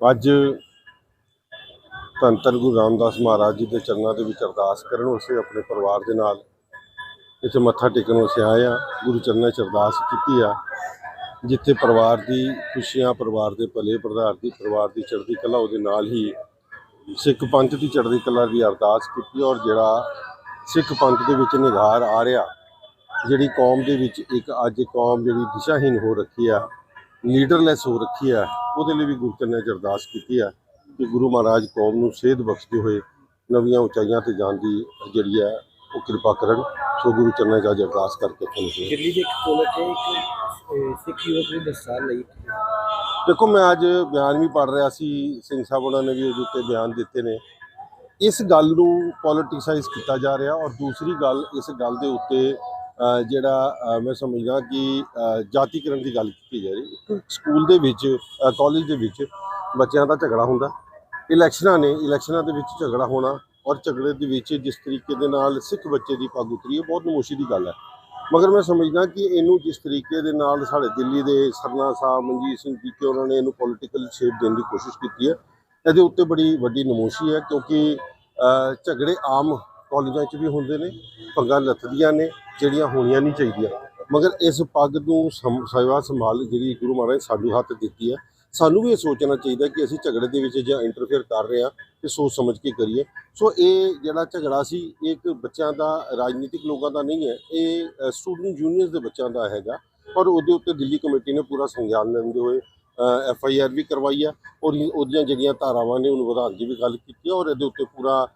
ਅੱਜ ਧੰਨ ਧੰਨ ਗੁਰੂ ਰਾਮਦਾਸ ਮਹਾਰਾਜ ਜੀ ਦੇ ਚਰਨਾਂ ਦੇ ਵਿੱਚ ਅਰਦਾਸ ਕਰਨ ਉਸੇ ਆਪਣੇ ਪਰਿਵਾਰ ਦੇ ਨਾਲ ਇੱਥੇ ਮੱਥਾ ਟੇਕਣ ਉਸੇ ਆਏ ਆ ਗੁਰੂ ਚਰਨਾਂ 'ਚ ਅਰਦਾਸ ਕੀਤੀ ਆ, ਜਿੱਥੇ ਪਰਿਵਾਰ ਦੀ ਖੁਸ਼ੀਆਂ, ਪਰਿਵਾਰ ਦੇ ਭਲੇ ਪ੍ਰਧਾਰ ਦੀ ਪਰਿਵਾਰ ਦੀ ਚੜ੍ਹਦੀ ਕਲਾ ਉਹਦੇ ਨਾਲ ਹੀ ਸਿੱਖ ਪੰਥ ਦੀ ਚੜ੍ਹਦੀ ਕਲਾ ਦੀ ਅਰਦਾਸ ਕੀਤੀ ਔਰ ਜਿਹੜਾ ਸਿੱਖ ਪੰਥ ਦੇ ਵਿੱਚ ਨਿਗਾਰ ਆ ਰਿਹਾ, ਜਿਹੜੀ ਕੌਮ ਦੇ ਵਿੱਚ ਇੱਕ ਅੱਜ ਕੌਮ ਜਿਹੜੀ ਦਿਸ਼ਾਹੀਨ ਹੋ ਰੱਖੀ ਆ, ਲੀਡਰਲੈਸ ਹੋ ਰੱਖੀ ਆ ਉਹਦੇ ਲਈ ਵੀ ਗੁਰੂ ਚਰਨਾਂ 'ਚ ਅਰਦਾਸ ਕੀਤੀ ਆ ਕਿ ਗੁਰੂ ਮਹਾਰਾਜ ਕੌਮ ਨੂੰ ਸੇਧ ਬਖਸ਼ਦੇ ਹੋਏ ਨਵੀਆਂ ਉਚਾਈਆਂ ਤੇ ਜਾਣ ਦੀ ਜਿਹੜੀ ਹੈ ਉਹ ਕਿਰਪਾ ਕਰਨ। ਸੋ ਗੁਰੂ ਚਰਨਾਂ 'ਚ ਅੱਜ ਅਰਦਾਸ ਕਰਕੇ ਤੁਹਾਨੂੰ ਦਿੱਲੀ ਦੇ ਇੱਕ ਇੱਕ ਅਹ, ਸਿੱਖ ਯੁਵਕ ਦੀ ਦਸਤਾਰ ਲਈ। ਦੇਖੋ ਮੈਂ ਅੱਜ ਬਿਆਨ ਵੀ ਪੜ੍ਹ ਰਿਹਾ ਸੀ। ਸਿੰਘ ਸਾਹਿਬ ਉਹਨਾਂ ਨੇ ਵੀ ਉਹਦੇ ਉੱਤੇ ਬਿਆਨ ਦਿੱਤੇ ਨੇ। ਇਸ ਗੱਲ ਨੂੰ ਪੋਲਿਟਿਸਾਈਜ਼ ਕੀਤਾ ਜਾ ਰਿਹਾ ਔਰ ਦੂਸਰੀ ਗੱਲ ਇਸ ਗੱਲ ਦੇ ਉੱਤੇ ਜਿਹੜਾ ਮੈਂ ਸਮਝਦਾ ਕਿ ਜਾਤੀਕਰਨ ਦੀ ਗੱਲ ਕੀਤੀ ਜਾ ਰਹੀ ਸਕੂਲ ਦੇ ਵਿੱਚ ਕਾਲਜ ਦੇ ਵਿੱਚ ਬੱਚਿਆਂ ਦਾ ਝਗੜਾ ਹੁੰਦਾ ਇਲੈਕਸ਼ਨਾਂ ਨੇ, ਇਲੈਕਸ਼ਨਾਂ ਦੇ ਵਿੱਚ ਝਗੜਾ ਹੋਣਾ ਔਰ ਝਗੜੇ ਦੇ ਵਿੱਚ ਜਿਸ ਤਰੀਕੇ ਦੇ ਨਾਲ ਸਿੱਖ ਬੱਚੇ ਦੀ ਪੱਗ ਉਤਰੀ ਹੈ, ਬਹੁਤ ਨਮੋਸ਼ੀ ਦੀ ਗੱਲ ਹੈ। ਮਗਰ ਮੈਂ ਸਮਝਦਾ ਕਿ ਇਹਨੂੰ ਜਿਸ ਤਰੀਕੇ ਦੇ ਨਾਲ ਸਾਡੇ ਦਿੱਲੀ ਦੇ ਸਰਨਾ ਸਾਹਿਬ ਮਨਜੀਤ ਸਿੰਘ ਜੀ ਕੇ ਉਹਨਾਂ ਨੇ ਇਹਨੂੰ ਪੋਲੀਟੀਕਲ ਸ਼ੇਪ ਦੇਣ ਦੀ ਕੋਸ਼ਿਸ਼ ਕੀਤੀ ਹੈ, ਇਹਦੇ ਉੱਤੇ ਬੜੀ ਵੱਡੀ ਨਮੋਸ਼ੀ ਹੈ ਕਿਉਂਕਿ ਝਗੜੇ ਆਮ ਕਾਲਜਾਂ 'ਚ ਵੀ ਹੁੰਦੇ ਨੇ ਪੱਗਾਂ ਲੱਥਦੀਆਂ ਨੇ ਜਿਹੜੀਆਂ ਹੋਣੀਆਂ ਨਹੀਂ ਚਾਹੀਦੀਆਂ। ਮਗਰ ਇਸ ਪੱਗ ਨੂੰ ਸਮ- ਸੇਵਾ ਸੰਭਾਲ ਜਿਹੜੀ ਗੁਰੂ ਮਹਾਰਾਜ ਸਾਨੂੰ ਹੱਥ ਦਿੱਤੀ ਹੈ, ਸਾਨੂੰ ਵੀ ਇਹ ਸੋਚਣਾ ਚਾਹੀਦਾ ਕਿ ਅਸੀਂ ਝਗੜੇ ਦੇ ਵਿੱਚ ਜਾਂ ਇੰਟਰਫੇਅਰ ਕਰ ਰਹੇ ਹਾਂ ਤੇ ਸੋਚ ਸਮਝ ਕੇ ਕਰੀਏ। ਸੋ ਇਹ ਜਿਹੜਾ ਝਗੜਾ ਸੀ, ਇਹ ਇੱਕ ਬੱਚਿਆਂ ਦਾ, ਰਾਜਨੀਤਿਕ ਲੋਕਾਂ ਦਾ ਨਹੀਂ ਹੈ, ਇਹ ਸਟੂਡੈਂਟ ਯੂਨੀਅਨਸ ਦੇ ਬੱਚਿਆਂ ਦਾ ਹੈਗਾ। ਔਰ ਉਹਦੇ ਉੱਤੇ ਦਿੱਲੀ ਕਮੇਟੀ ਨੇ ਪੂਰਾ ਸੰਗਿਆਨ ਲੈਂਦੇ ਹੋਏ ਐਫ ਆਈ ਆਰ ਵੀ ਕਰਵਾਈ ਆ ਔਰ ਉਹਦੀਆਂ ਜਿਹੜੀਆਂ ਧਾਰਾਵਾਂ ਨੇ ਉਹਨੂੰ ਵਧਾਉਣ ਦੀ ਵੀ ਗੱਲ ਕੀਤੀ ਹੈ ਔਰ ਇਹਦੇ ਉੱਤੇ ਪੂਰਾ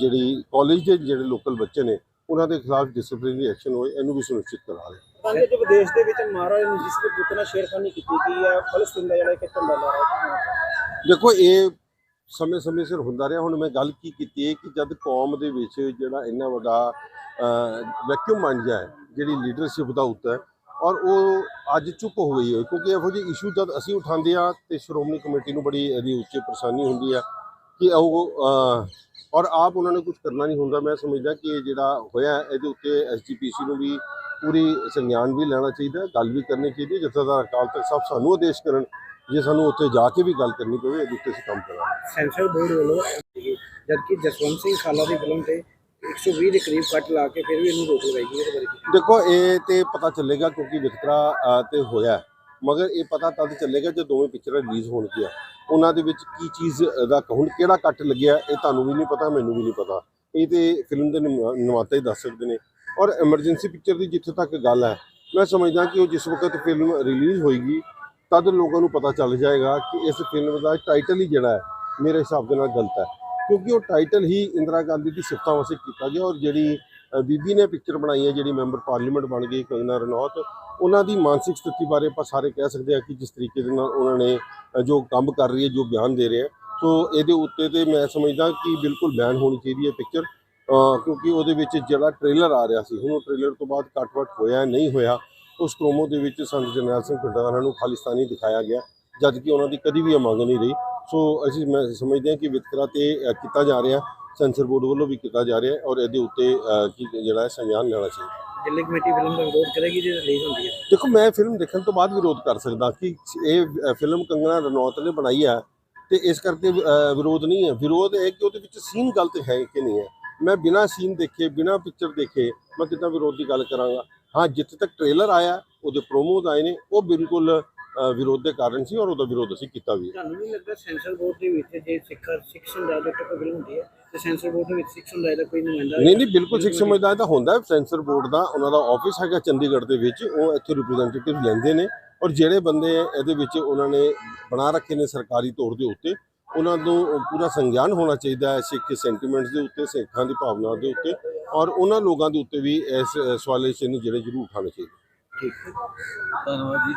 ਜਿਹੜੀ ਕਾਲਜ ਦੇ ਜਿਹੜੇ ਲੋਕਲ ਬੱਚੇ ਨੇ ਉਹਨਾਂ ਦੇ ਖਿਲਾਫ ਡਿਸਪਲਿਨਰੀ ਐਕਸ਼ਨ ਹੋਏ ਇਹਨੂੰ ਵੀ ਸੁਨਿਸ਼ਚਿਤ ਕਰਾ ਰਹੇ ਕਹਿੰਦੇ ਜੋ ਵਿਦੇਸ਼ ਦੇ ਵਿੱਚ ਮਹਾਰਾਜ ਨੇ ਜਿਸ ਦੇ ਪੁੱਤ ਨਾਲ ਸ਼ੇਰਖਾਨੀ ਕੀਤੀ ਗਈ ਹੈ ਫਲਸਤੀਨ ਦਾ ਜਿਹੜਾ ਇੱਕ ਝੰਡਾ ਲਹਿਰਾ ਹੈ। ਦੇਖੋ ਇਹ ਸਮੇਂ-ਸਮੇਂ ਸਿਰ ਹੁੰਦਾ ਰਿਹਾ। ਹੁਣ ਮੈਂ ਗੱਲ ਕੀ ਕੀਤੀ ਹੈ ਕਿ ਜਦ ਕੌਮ ਦੇ ਵਿੱਚ ਜਿਹੜਾ ਇੰਨਾ ਵੱਡਾ ਵੈਕਿਊਮ ਬਣ ਜਾਏ ਜਿਹੜੀ ਲੀਡਰਸ਼ਿਪ ਦਾ ਉੱਤਾ ਹੈ ਔਰ ਉਹ ਅੱਜ ਚੁੱਪ ਹੋ ਗਈ ਹੈ ਕਿਉਂਕਿ ਇਹੋ ਜਿਹੇ ਇਸ਼ੂ ਜਦ ਅਸੀਂ ਉਠਾਉਂਦੇ ਆ ਤੇ ਸ਼੍ਰੋਮਣੀ ਕਮੇਟੀ ਨੂੰ ਬੜੀ ਇਹਦੀ ਉੱਚੇ ਪਰੇਸ਼ਾਨੀ ਹੁੰਦੀ ਆ ਕਿ ਉਹ ਔਰ ਆਪ ਉਹਨਾਂ ਨੇ ਕੁਝ ਕਰਨਾ ਨਹੀਂ ਹੁੰਦਾ। ਮੈਂ ਸਮਝਦਾ ਕਿ ਇਹ ਜਿਹੜਾ ਹੋਇਆ ਇਹਦੇ ਉੱਤੇ ਐਸਜੀਪੀਸੀ ਨੂੰ ਵੀ ਪੂਰੀ ਸੰਗਿਆਨ ਵੀ ਲੈਣਾ ਚਾਹੀਦਾ ਗੱਲ ਵੀ ਕਰਨੀ ਚਾਹੀਦੀ ਜਥੇਦਾਰ ਅਕਾਲ ਤਖਤ ਸਾਹਿਬ ਸਾਨੂੰ ਆਦੇਸ਼ ਕਰਨ ਜੇ ਸਾਨੂੰ ਉੱਥੇ ਜਾ ਕੇ ਵੀ ਗੱਲ ਕਰਨੀ ਪਵੇ ਇਹਦੇ ਉੱਤੇ ਅਸੀਂ ਕੰਮ ਕਰਾਂਗੇ। ਸੈਂਸਰ ਬੋਰਡ ਵੱਲੋਂ ਜਦਕਿ ਜਸਵੰਤ ਸਿੰਘ ਖਾਲਾ ਦੀ ਫਿਲਮ ਤੇ 120 ਦੇ ਕਰੀਬ ਕੱਟ ਲਾ ਕੇ ਫਿਰ ਵੀ ਇਹਨੂੰ ਰੋਕ ਲਗਾਈ ਗਈ ਇਹਦੇ ਬਾਰੇ ਦੇਖੋ ਇਹ ਤੇ ਪਤਾ ਚੱਲੇਗਾ ਕਿਉਂਕਿ ਵਿਤਕਰਾ ਤੇ ਹੋਇਆ। ਮਗਰ ਇਹ ਪਤਾ ਤਦ ਚੱਲੇਗਾ ਜੇ ਦੋਵੇਂ ਪਿਕਚਰਾਂ ਰਿਲੀਜ਼ ਹੋਣਗੀਆਂ। ਉਹਨਾਂ ਦੇ ਵਿੱਚ ਕੀ ਚੀਜ਼ ਦਾ ਹੁਣ ਕਿਹੜਾ ਕੱਟ ਲੱਗਿਆ, ਇਹ ਤੁਹਾਨੂੰ ਵੀ ਨਹੀਂ ਪਤਾ, ਮੈਨੂੰ ਵੀ ਨਹੀਂ ਪਤਾ। ਇਹ ਤੇ ਫਿਲਮ ਦੇ ਨਿਰਮਾ- ਨਿਰਮਾਤਾ ਹੀ ਦੱਸ ਸਕਦੇ ਨੇ। ਔਰ ਐਮਰਜੈਂਸੀ ਪਿਕਚਰ ਦੀ ਜਿੱਥੇ ਤੱਕ ਗੱਲ ਹੈ, ਮੈਂ ਸਮਝਦਾ ਕਿ ਉਹ ਜਿਸ ਵਕਤ ਫਿਲਮ ਰਿਲੀਜ਼ ਹੋਏਗੀ, ਤਦ ਲੋਕਾਂ ਨੂੰ ਪਤਾ ਚੱਲ ਜਾਏਗਾ ਕਿ ਇਸ ਫਿਲਮ ਦਾ ਟਾਈਟਲ ਹੀ ਜਿਹੜਾ ਹੈ, ਮੇਰੇ ਹਿਸਾਬ ਦੇ ਨਾਲ ਗਲਤ ਹੈ। ਕਿਉਂਕਿ ਉਹ ਟਾਈਟਲ ਹੀ ਇੰਦਰਾ ਗਾਂਧੀ ਦੀ ਸਿਫਤਾਂ ਵਾਸਤੇ ਕੀਤਾ ਗਿਆ ਔਰ ਜਿਹੜੀ ਬੀਬੀ ਨੇ ਪਿਕਚਰ ਬਣਾਈ ਹੈ, ਜਿਹੜੀ ਮੈਂਬਰ ਪਾਰਲੀਮੈਂਟ ਬਣ ਗਈ, ਕੰਗਨਾ ਰਣੌਤ। ਉਹਨਾਂ ਦੀ ਮਾਨਸਿਕ ਸਥਿਤੀ ਬਾਰੇ ਆਪਾਂ ਸਾਰੇ ਕਹਿ ਸਕਦੇ ਹਾਂ ਕਿ ਜਿਸ ਤਰੀਕੇ ਦੇ ਨਾਲ ਉਹਨਾਂ ਨੇ ਜੋ ਕੰਮ ਕਰ ਰਹੀ ਹੈ, ਜੋ ਬਿਆਨ ਦੇ ਰਹੇ ਹੈ। ਸੋ ਇਹਦੇ ਉੱਤੇ ਤੇ ਮੈਂ ਸਮਝਦਾ ਕਿ ਬਿਲਕੁਲ ਬੈਨ ਹੋਣੀ ਚਾਹੀਦੀ ਹੈ ਪਿਕਚਰ ਕਿਉਂਕਿ ਉਹਦੇ ਵਿੱਚ ਜਿਹੜਾ ਟ੍ਰੇਲਰ ਆ ਰਿਹਾ ਸੀ, ਹੁਣ ਉਹ ਟ੍ਰੇਲਰ ਤੋਂ ਬਾਅਦ ਕੱਟ-ਵੱਟ ਹੋਇਆ, ਨਹੀਂ ਹੋਇਆ, ਉਸ ਪ੍ਰੋਮੋ ਦੇ ਵਿੱਚ ਸੰਤ ਜਰਨੈਲ ਸਿੰਘ ਪਿੰਡਾਰਾਂ ਨੂੰ ਖਾਲਿਸਤਾਨੀ ਦਿਖਾਇਆ ਗਿਆ ਜਦ ਕਿ ਉਹਨਾਂ ਦੀ ਕਦੀ ਵੀ ਇਹ ਮੰਗ ਨਹੀਂ ਰਹੀ। ਸੋ ਅਸੀਂ, ਮੈਂ ਸਮਝਦੇ ਹਾਂ ਕਿ ਵਿਤਕਰਾ ਤੇ ਕੀਤਾ ਜਾ ਰਿਹਾ ਸੈਂਸਰ ਬੋਰਡ ਵੱਲੋਂ ਵੀ ਕੀਤਾ ਜਾ ਰਿਹਾ ਹੈ ਔਰ ਇਹਦੇ ਉੱਤੇ ਅ, ਕੀ ਜਿਹੜਾ ਹੈ ਸੰਗਿਆਨ ਲੈਣਾ ਚਾਹੀਦਾ ਦਿੱਲੀ ਕਮੇਟੀ ਫਿਲਮ ਦਾ ਵਿਰੋਧ ਕਰੇਗੀ ਜੇ ਰਿਲੀਜ਼ ਹੁੰਦੀ ਹੈ? ਦੇਖੋ ਮੈਂ ਫਿਲਮ ਦੇਖਣ ਤੋਂ ਬਾਅਦ ਵਿਰੋਧ ਕਰ ਸਕਦਾ ਕਿ ਇਹ ਅ, ਫਿਲਮ ਕੰਗਨਾ ਰਣੌਤ ਨੇ ਬਣਾਈ ਹੈ ਤੇ ਇਸ ਕਰਕੇ ਅ, ਵਿਰੋਧ ਨਹੀਂ ਹੈ। ਵਿਰੋਧ ਇਹ ਕਿ ਉਹਦੇ ਵਿੱਚ ਸੀਨ ਗਲਤ ਹੈ ਕਿ ਨਹੀਂ ਹੈ। ਮੈਂ ਬਿਨਾਂ ਸੀਨ ਦੇਖੇ ਬਿਨਾਂ ਪਿਕਚਰ ਦੇਖੇ ਮੈਂ ਕਿੱਦਾਂ ਵਿਰੋਧ ਦੀ ਗੱਲ ਕਰਾਂਗਾ? ਹਾਂ ਜਿੱਥੇ ਤੱਕ ਟ੍ਰੇਲਰ ਆਇਆ ਉਹਦੇ ਪ੍ਰੋਮੋਜ਼ ਆਏ ਨੇ ਉਹ ਬਿਲਕੁਲ ਵਿਰੋਧ ਦੇ ਕਾਰਨ ਸੀ ਔਰ ਉਹਦਾ ਵਿਰੋਧ ਅਸੀਂ ਕੀਤਾ ਵੀ ਹੈ। ਤੁਹਾਨੂੰ ਨਹੀਂ ਲੱਗਦਾ ਸੈਂਸਰ ਬੋਰਡ ਦੇ ਵਿੱਚ ਜੇ ਸਿੱਖ ਸਿੱਖ ਸਮੁਦਾਇ ਦਾ ਕੋਈ ਫਿਲਮ ਹੁੰਦੀ ਹੈ ਤੇ ਸੈਂਸਰ ਬੋਰਡ ਦੇ ਵਿੱਚ ਸਿੱਖ ਸਮੁਦਾਇ ਦਾ ਕੋਈ ਨੁਮਾਇੰਦਾ ਨਹੀਂ ਨਹੀਂ ਬਿਲਕੁਲ ਸਿੱਖ ਸਮਝਦਾ ਤਾਂ ਹੁੰਦਾ ਹੈ। ਸੈਂਸਰ ਬੋਰਡ ਦਾ ਉਹਨਾਂ ਦਾ ਆਫਿਸ ਹੈਗਾ ਚੰਡੀਗੜ੍ਹ ਦੇ ਵਿੱਚ ਉਹ ਇੱਥੇ ਰਿਪਰੈਜ਼ੈਂਟੇਟਿਵ ਲੈਂਦੇ ਨੇ ਔਰ ਜਿਹੜੇ ਬੰਦੇ ਇਹਦੇ ਵਿੱਚ ਉਹਨਾਂ ਨੇ ਬਣਾ ਰੱਖੇ ਨੇ ਸਰਕਾਰੀ ਤੌਰ ਦੇ ਉੱਤੇ ਉਹਨਾਂ ਨੂੰ ਪੂਰਾ ਸੰਗਿਆਨ ਹੋਣਾ ਚਾਹੀਦਾ ਹੈ ਸਿੱਖ ਸੈਂਟੀਮੈਂਟਸ ਦੇ ਉੱਤੇ ਸਿੱਖਾਂ ਦੀ ਭਾਵਨਾ ਦੇ ਉੱਤੇ ਔਰ ਉਹਨਾਂ ਲੋਕਾਂ ਦੇ ਉੱਤੇ ਵੀ ਇਸ ਸਵਾਲੇ ਚ ਨਹੀਂ ਜਿਹੜੇ ਜ਼ਰੂਰ ਉਠਾਉਣੇ ਚਾਹੀਦੇ। ਠੀਕ ਹੈ। ਧੰਨਵਾਦ ਜੀ।